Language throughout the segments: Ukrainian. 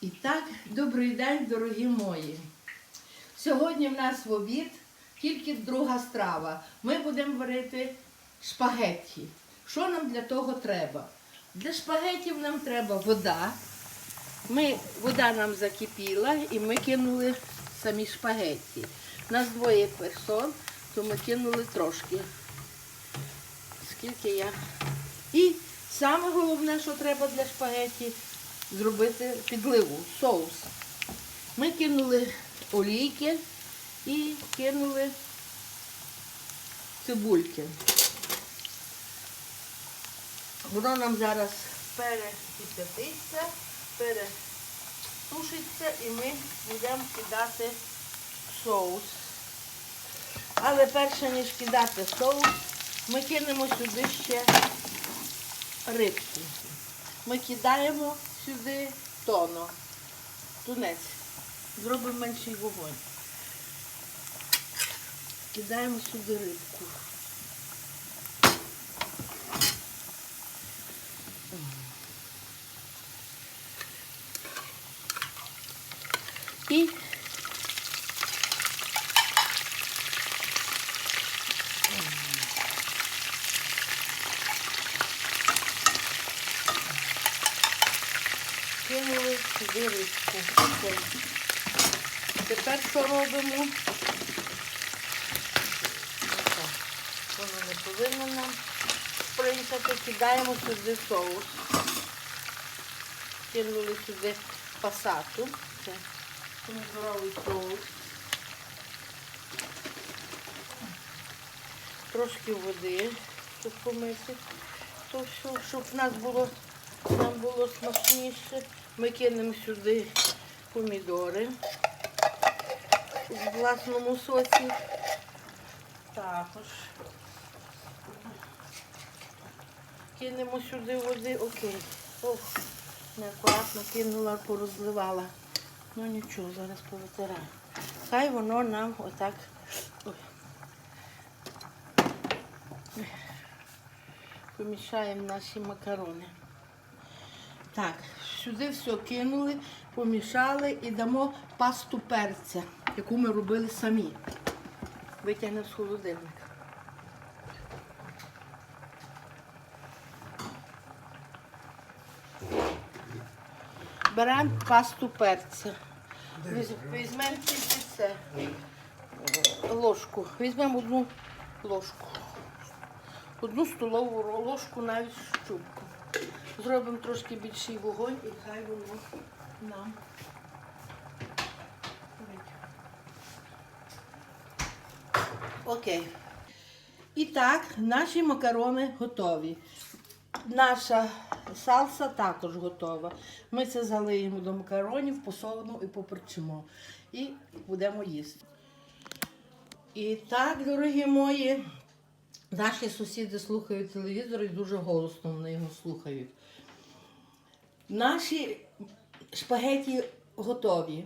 І так, добрий день, дорогі мої. Сьогодні в нас в обід тільки друга страва. Ми будемо варити шпагетті. Що нам для того треба? Для шпагетів нам треба вода. Ми, вода нам закипіла і ми кинули самі шпагетті. Нас двоє персон, то ми кинули трошки. Скільки я. І саме головне, що треба для шпагетті, зробити підливу, соус. Ми кинули олійки і кинули цибульки. Воно нам зараз перекипятиться, перетушиться і ми будемо кидати соус. Але перше, ніж кидати соус, ми кинемо сюди ще рибку. Ми кидаємо сюди тоно, тунець. Зробимо менший вогонь. Кидаємо сюди рибку. І кинули сюди рибку. Тепер що робимо? Отак. Воно не повинно нам спринтати. Кидаємо сюди соус. Кинули сюди пасату. Це помідоровий соус. Трошки води, щоб помити. То все, щоб в нас було, було смачніше. Ми кинемо сюди помідори в власному соці. Також. Кинемо сюди води, окей. Ох, неаккуратно кинула, порозливала. Ну нічого, зараз повитираю. Хай воно нам отак. Ой. Помішаємо наші макарони. Так, сюди все кинули, помішали і дамо пасту перця, яку ми робили самі. Витягнемо з холодильника. Беремо пасту перця. Візьмемо тільки це ложку. Візьмемо одну ложку. Одну столову ложку навіть щупку. Зробимо трошки більший вогонь і хай воно нам. Окей. І так, наші макарони готові. Наша салса також готова. Ми це залиємо до макаронів, посолимо і поперчимо. І будемо їсти. І так, дорогі мої, наші сусіди слухають телевізор і дуже голосно вони його слухають. Наші шпагеті готові.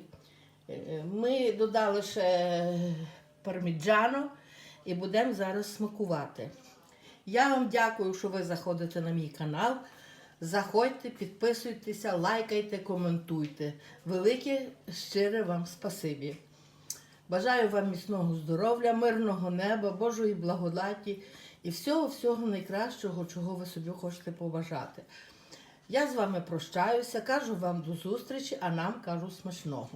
Е, Ми додали ще парміджано і будемо зараз смакувати. Я вам дякую, що ви заходите на мій канал. Заходьте, підписуйтеся, лайкайте, коментуйте. Велике щире вам спасибі. Бажаю вам міцного здоров'я, мирного неба, Божої благодаті і всього-всього найкращого, чого ви собі хочете побажати. Я з вами прощаюся, кажу вам до зустрічі, а нам кажу смачного.